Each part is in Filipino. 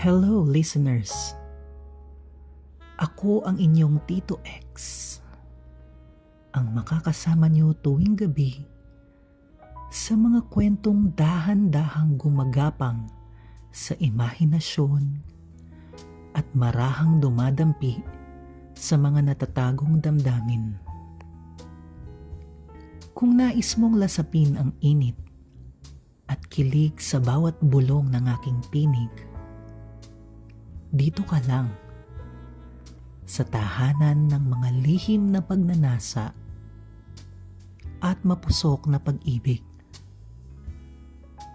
Hello listeners. Ako ang inyong Tito X. Ang makakasama niyo tuwing gabi sa mga kwentong dahan-dahang gumagapang sa imahinasyon at marahang dumadampi sa mga natatagong damdamin. Kung nais mong lasapin ang init at kilig sa bawat bulong ng aking tinig, dito ka lang. Sa tahanan ng mga lihim na pagnanasa at mapusok na pag-ibig.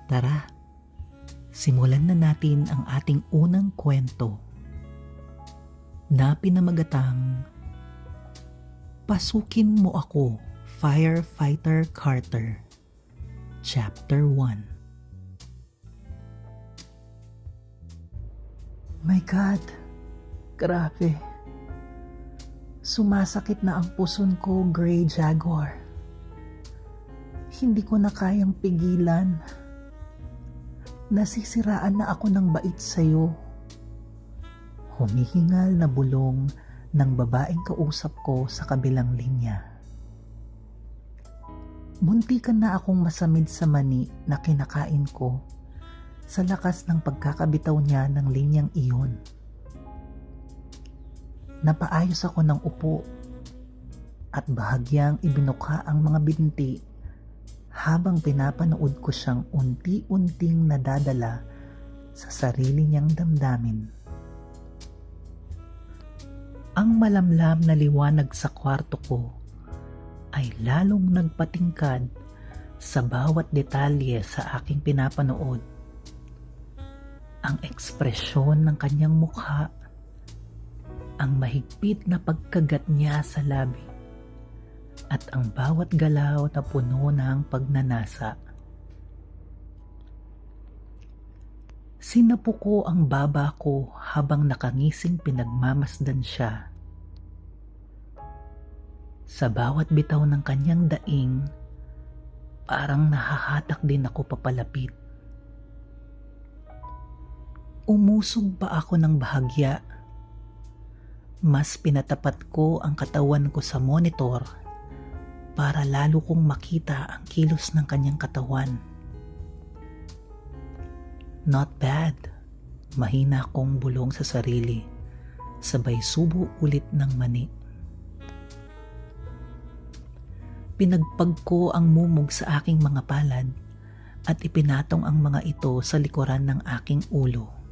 Tara, simulan na natin ang ating unang kwento na pinamagatang Pasukin mo ako, Firefighter Carter. Chapter 1 My God, grabe. Sumasakit na ang puson ko, Grey Jaguar. Hindi ko na kayang pigilan. Nasisiraan na ako ng bait sa'yo. Humihingal na bulong ng babaeng kausap ko sa kabilang linya. Muntikan na akong masamid sa mani na kinakain ko sa lakas ng pagkakabitaw niya ng linyang iyon. Napaayos ako ng upo at bahagyang ibinuka ang mga binti habang pinapanood ko siyang unti-unting nadadala sa sarili niyang damdamin. Ang malamlam na liwanag sa kwarto ko ay lalong nagpatingkad sa bawat detalye sa aking pinapanood ang ekspresyon ng kanyang mukha, ang mahigpit na pagkagat niya sa labi, at ang bawat galaw na puno ng pagnanasa. Sinapo ko ang baba ko habang nakangising pinagmamasdan siya. Sa bawat bitaw ng kanyang daing, parang nahahatak din ako papalapit umusog pa ako ng bahagya. Mas pinatapat ko ang katawan ko sa monitor para lalo kong makita ang kilos ng kanyang katawan. Not bad. Mahina akong bulong sa sarili. Sabay subo ulit ng mani. Pinagpag ko ang mumog sa aking mga palad at ipinatong ang mga ito sa likuran ng aking ulo.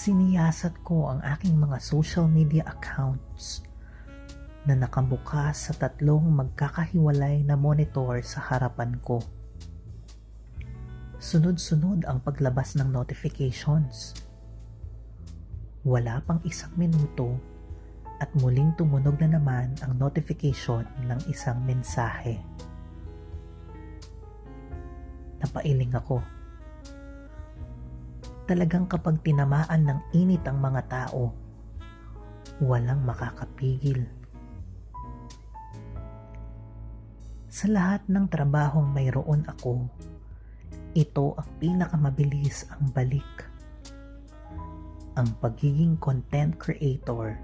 Siniyasat ko ang aking mga social media accounts na nakabukas sa tatlong magkakahiwalay na monitor sa harapan ko. Sunod-sunod ang paglabas ng notifications. Wala pang isang minuto at muling tumunog na naman ang notification ng isang mensahe. Napailing ako talagang kapag tinamaan ng init ang mga tao, walang makakapigil. Sa lahat ng trabahong mayroon ako, ito ang pinakamabilis ang balik. Ang pagiging content creator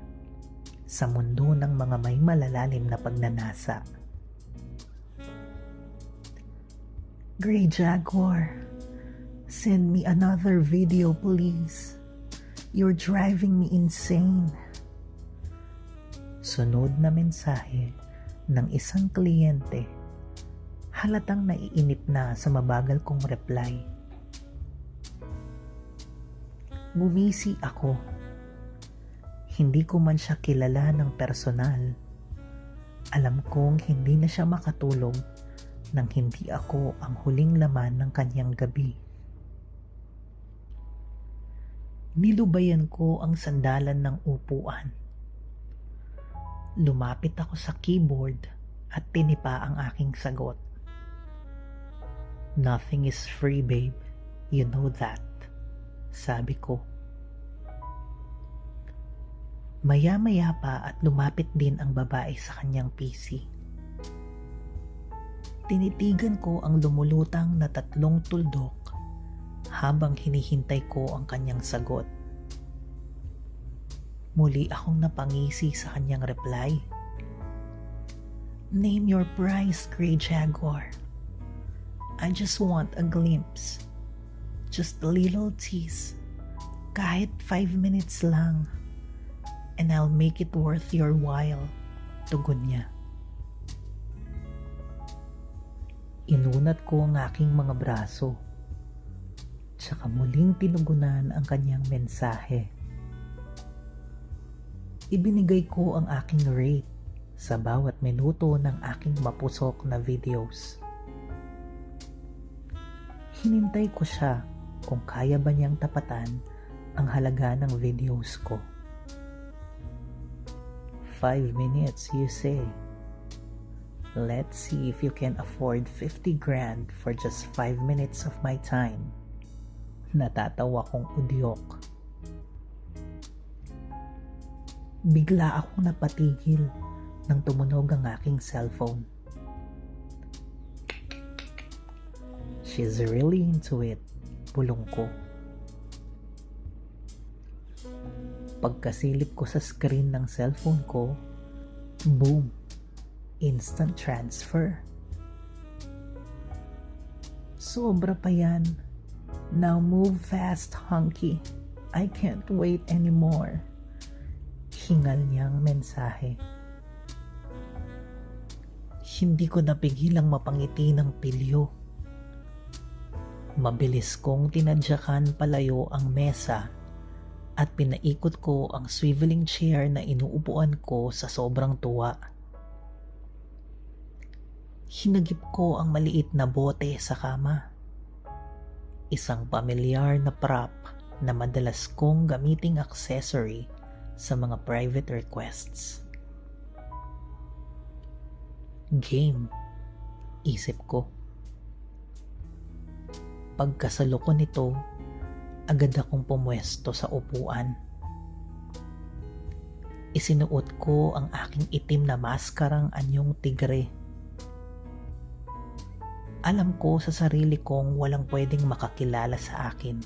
sa mundo ng mga may malalalim na pagnanasa. Grey Jaguar Send me another video, please. You're driving me insane. Sunod na mensahe ng isang kliyente. Halatang naiinip na sa mabagal kong reply. Bumisi ako. Hindi ko man siya kilala ng personal. Alam kong hindi na siya makatulog nang hindi ako ang huling laman ng kanyang gabi. Nilubayan ko ang sandalan ng upuan. Lumapit ako sa keyboard at tinipa ang aking sagot. Nothing is free, babe. You know that. Sabi ko. Maya-maya pa at lumapit din ang babae sa kanyang PC. Tinitigan ko ang lumulutang na tatlong tuldok habang hinihintay ko ang kanyang sagot. Muli akong napangisi sa kanyang reply. Name your price, Grey Jaguar. I just want a glimpse. Just a little tease. Kahit five minutes lang. And I'll make it worth your while. Tugon niya. Inunat ko ang aking mga braso. Tsaka muling tinugunan ang kanyang mensahe. Ibinigay ko ang aking rate sa bawat minuto ng aking mapusok na videos. Hinintay ko siya kung kaya ba niyang tapatan ang halaga ng videos ko. Five minutes, you say. Let's see if you can afford 50 grand for just 5 minutes of my time. Natatawa kong udyok. Bigla akong napatigil nang tumunog ang aking cellphone. She's really into it, pulong ko. Pagkasilip ko sa screen ng cellphone ko, boom! instant transfer. Sobra pa yan. Now move fast, hunky. I can't wait anymore. Hingal niyang mensahe. Hindi ko napigilang mapangiti ng pilyo. Mabilis kong tinadyakan palayo ang mesa at pinaikot ko ang swiveling chair na inuupuan ko sa sobrang tuwa. Hinagip ko ang maliit na bote sa kama. Isang pamilyar na prop na madalas kong gamiting accessory sa mga private requests. Game, isip ko. Pagkasalo ko nito, agad akong pumwesto sa upuan. Isinuot ko ang aking itim na maskarang anyong tigre alam ko sa sarili kong walang pwedeng makakilala sa akin.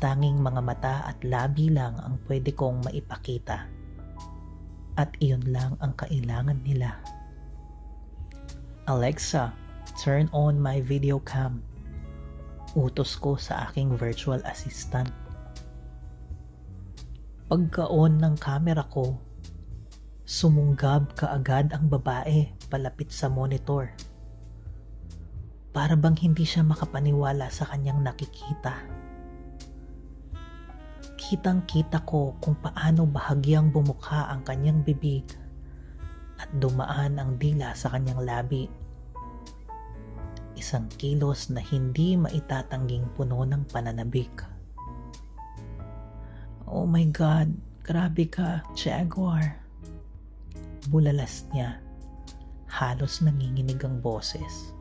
Tanging mga mata at labi lang ang pwede kong maipakita. At iyon lang ang kailangan nila. Alexa, turn on my video cam. Utos ko sa aking virtual assistant. Pagka-on ng camera ko, sumunggab kaagad ang babae palapit sa monitor para bang hindi siya makapaniwala sa kanyang nakikita. Kitang-kita ko kung paano bahagyang bumukha ang kanyang bibig at dumaan ang dila sa kanyang labi. Isang kilos na hindi maitatangging puno ng pananabik. Oh my God, grabe ka, Jaguar. Bulalas niya. Halos nanginginig ang boses.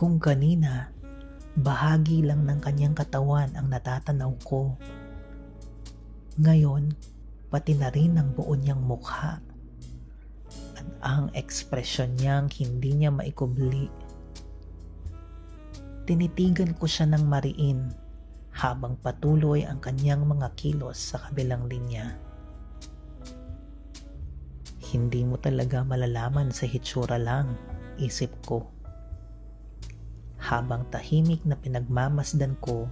Kung kanina, bahagi lang ng kanyang katawan ang natatanaw ko. Ngayon, pati na rin ang buo niyang mukha. At ang ekspresyon niyang hindi niya maikubli. Tinitigan ko siya ng mariin habang patuloy ang kanyang mga kilos sa kabilang linya. Hindi mo talaga malalaman sa hitsura lang, isip ko habang tahimik na pinagmamasdan ko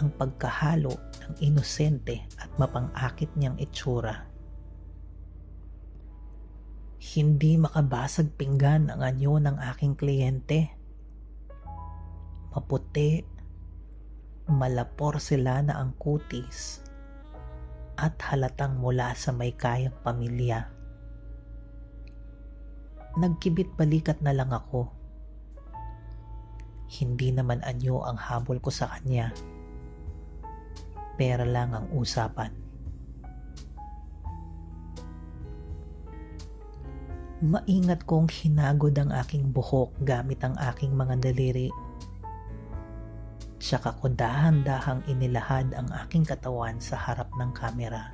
ang pagkahalo ng inosente at mapangakit niyang itsura. Hindi makabasag pinggan ang anyo ng aking kliyente. Maputi, malapor sila na ang kutis at halatang mula sa may kayang pamilya. Nagkibit balikat na lang ako hindi naman anyo ang habol ko sa kanya. Pera lang ang usapan. Maingat kong hinagod ang aking buhok gamit ang aking mga daliri. Tsaka ko dahan-dahang inilahad ang aking katawan sa harap ng kamera.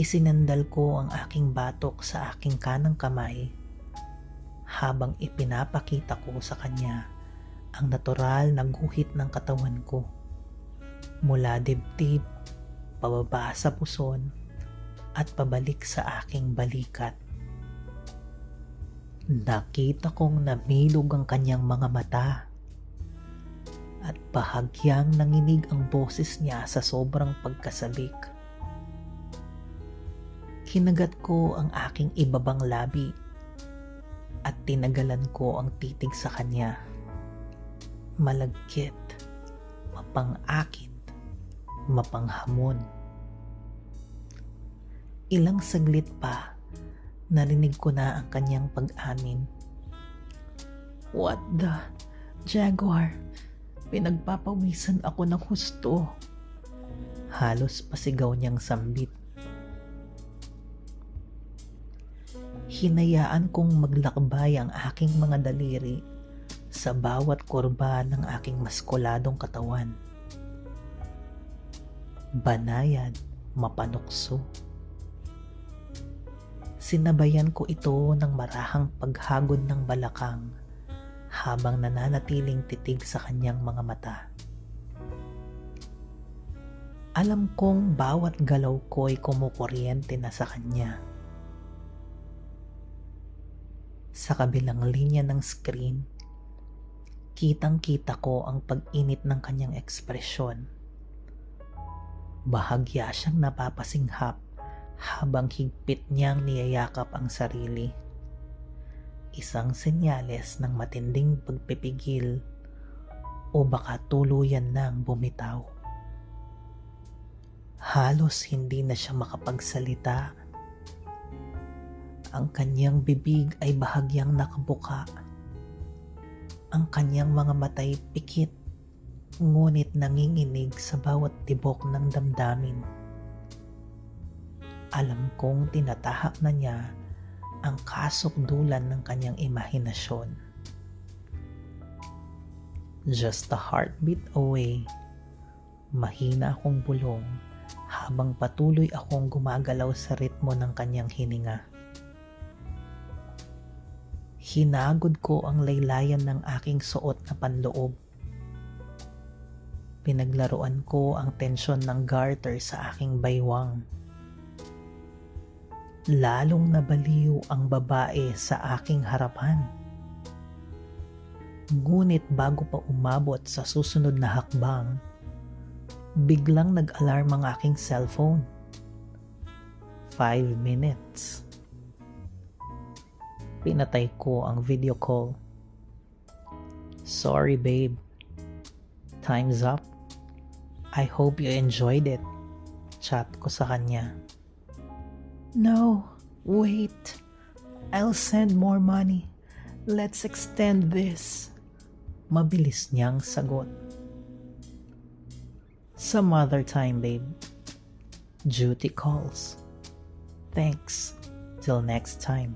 Isinandal ko ang aking batok sa aking kanang kamay habang ipinapakita ko sa kanya ang natural na guhit ng katawan ko. Mula dibdib, pababa sa puson, at pabalik sa aking balikat. Nakita kong namilog ang kanyang mga mata at bahagyang nanginig ang boses niya sa sobrang pagkasabik. Kinagat ko ang aking ibabang labi tinagalan ko ang titig sa kanya. Malagkit, mapangakit, mapanghamon. Ilang saglit pa, narinig ko na ang kanyang pag-amin. What the? Jaguar, pinagpapawisan ako ng husto. Halos pasigaw niyang sambit. Hinayaan kong maglakbay ang aking mga daliri sa bawat kurba ng aking maskuladong katawan. Banayad, mapanukso. Sinabayan ko ito ng marahang paghagod ng balakang habang nananatiling titig sa kanyang mga mata. Alam kong bawat galaw ko'y kumukuryente na sa kanya. Sa kabilang linya ng screen, kitang-kita ko ang pag-init ng kanyang ekspresyon. Bahagya siyang napapasinghap habang higpit niyang niyayakap ang sarili. Isang senyales ng matinding pagpipigil o baka tuluyan nang bumitaw. Halos hindi na siya makapagsalita. Ang kanyang bibig ay bahagyang nakabuka. Ang kanyang mga matay pikit, ngunit nanginginig sa bawat tibok ng damdamin. Alam kong tinatahak na niya ang kasukdulan ng kanyang imahinasyon. Just a heartbeat away, mahina akong bulong habang patuloy akong gumagalaw sa ritmo ng kanyang hininga. Hinagod ko ang laylayan ng aking suot na panloob. Pinaglaruan ko ang tensyon ng garter sa aking baywang. Lalong nabaliw ang babae sa aking harapan. Ngunit bago pa umabot sa susunod na hakbang, biglang nag-alarm ang aking cellphone. Five minutes. Pinatay ko ang video call. Sorry babe. Time's up. I hope you enjoyed it. Chat ko sa kanya. No, wait. I'll send more money. Let's extend this. Mabilis niyang sagot. Some other time, babe. Duty calls. Thanks. Till next time.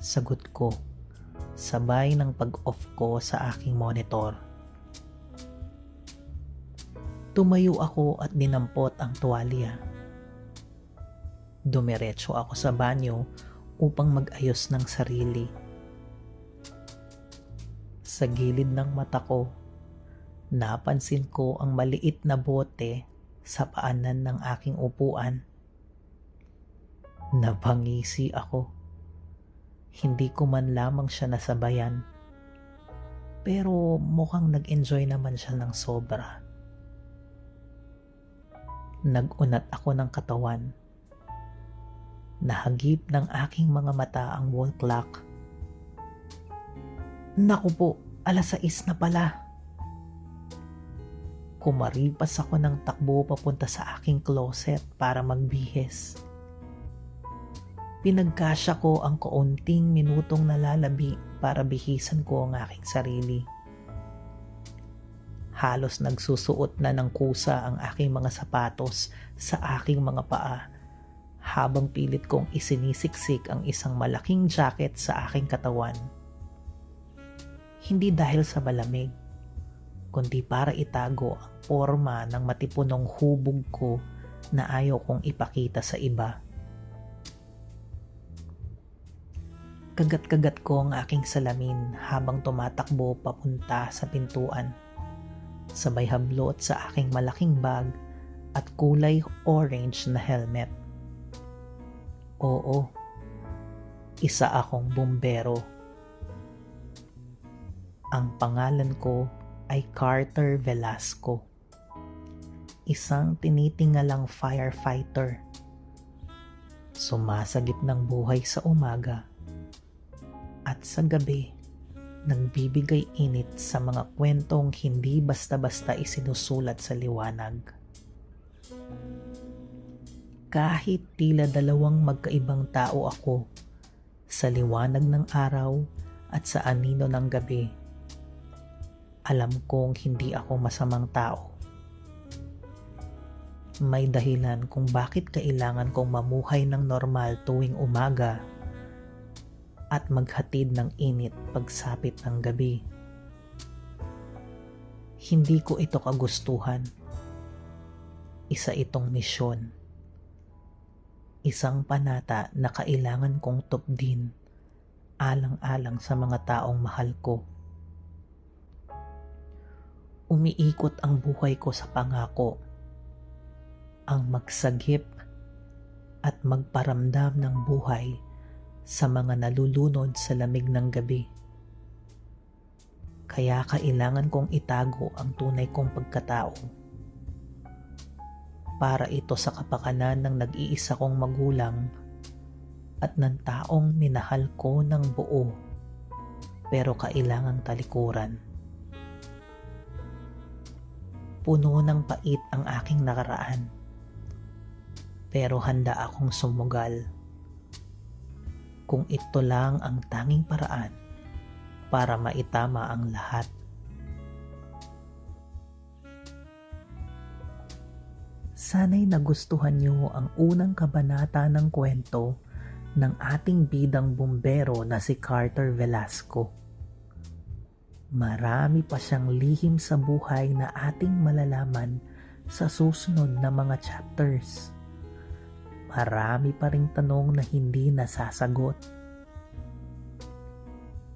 Sagot ko. Sabay ng pag-off ko sa aking monitor. Tumayo ako at dinampot ang tuwalya. Dumiretso ako sa banyo upang mag-ayos ng sarili. Sa gilid ng mata ko, napansin ko ang maliit na bote sa paanan ng aking upuan. Napangisi ako. Hindi ko man lamang siya nasabayan. Pero mukhang nag-enjoy naman siya ng sobra. Nagunat ako ng katawan. Nahagip ng aking mga mata ang wall clock. Naku po, alas 6 na pala. Kumaripas ako ng takbo papunta sa aking closet para magbihis. Pinagkasya ko ang kaunting minutong nalalabi para bihisan ko ang aking sarili. Halos nagsusuot na ng kusa ang aking mga sapatos sa aking mga paa habang pilit kong isinisiksik ang isang malaking jacket sa aking katawan. Hindi dahil sa malamig, kundi para itago ang forma ng matipunong hubog ko na ayaw kong ipakita sa iba. Kagat-kagat ko ang aking salamin habang tumatakbo papunta sa pintuan. Sabay hablot sa aking malaking bag at kulay orange na helmet. Oo, isa akong bumbero. Ang pangalan ko ay Carter Velasco. Isang tinitingalang firefighter. Sumasagip ng buhay sa umaga at sa gabi nagbibigay init sa mga kwentong hindi basta-basta isinusulat sa liwanag. Kahit tila dalawang magkaibang tao ako sa liwanag ng araw at sa anino ng gabi, alam kong hindi ako masamang tao. May dahilan kung bakit kailangan kong mamuhay ng normal tuwing umaga at maghatid ng init pagsapit ng gabi. Hindi ko ito kagustuhan. Isa itong misyon. Isang panata na kailangan kong tupdin alang-alang sa mga taong mahal ko. Umiikot ang buhay ko sa pangako. Ang magsagip at magparamdam ng buhay sa mga nalulunod sa lamig ng gabi. Kaya kailangan kong itago ang tunay kong pagkatao. Para ito sa kapakanan ng nag-iisa kong magulang at ng taong minahal ko ng buo pero kailangang talikuran. Puno ng pait ang aking nakaraan pero handa akong sumugal kung ito lang ang tanging paraan para maitama ang lahat. Sana'y nagustuhan niyo ang unang kabanata ng kwento ng ating bidang bumbero na si Carter Velasco. Marami pa siyang lihim sa buhay na ating malalaman sa susunod na mga chapters marami pa ring tanong na hindi nasasagot.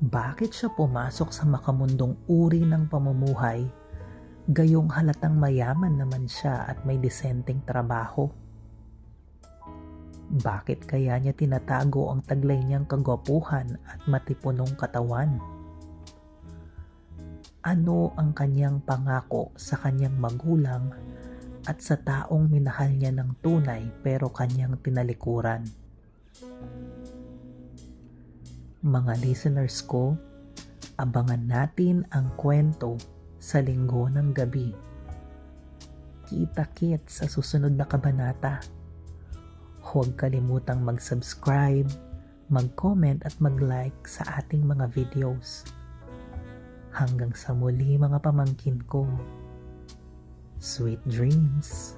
Bakit siya pumasok sa makamundong uri ng pamumuhay gayong halatang mayaman naman siya at may disenteng trabaho? Bakit kaya niya tinatago ang taglay niyang kagwapuhan at matipunong katawan? Ano ang kanyang pangako sa kanyang magulang at sa taong minahal niya ng tunay pero kanyang tinalikuran. Mga listeners ko, abangan natin ang kwento sa linggo ng gabi. Kita-kit sa susunod na kabanata. Huwag kalimutang mag-subscribe, mag-comment at mag-like sa ating mga videos. Hanggang sa muli mga pamangkin ko. Sweet dreams.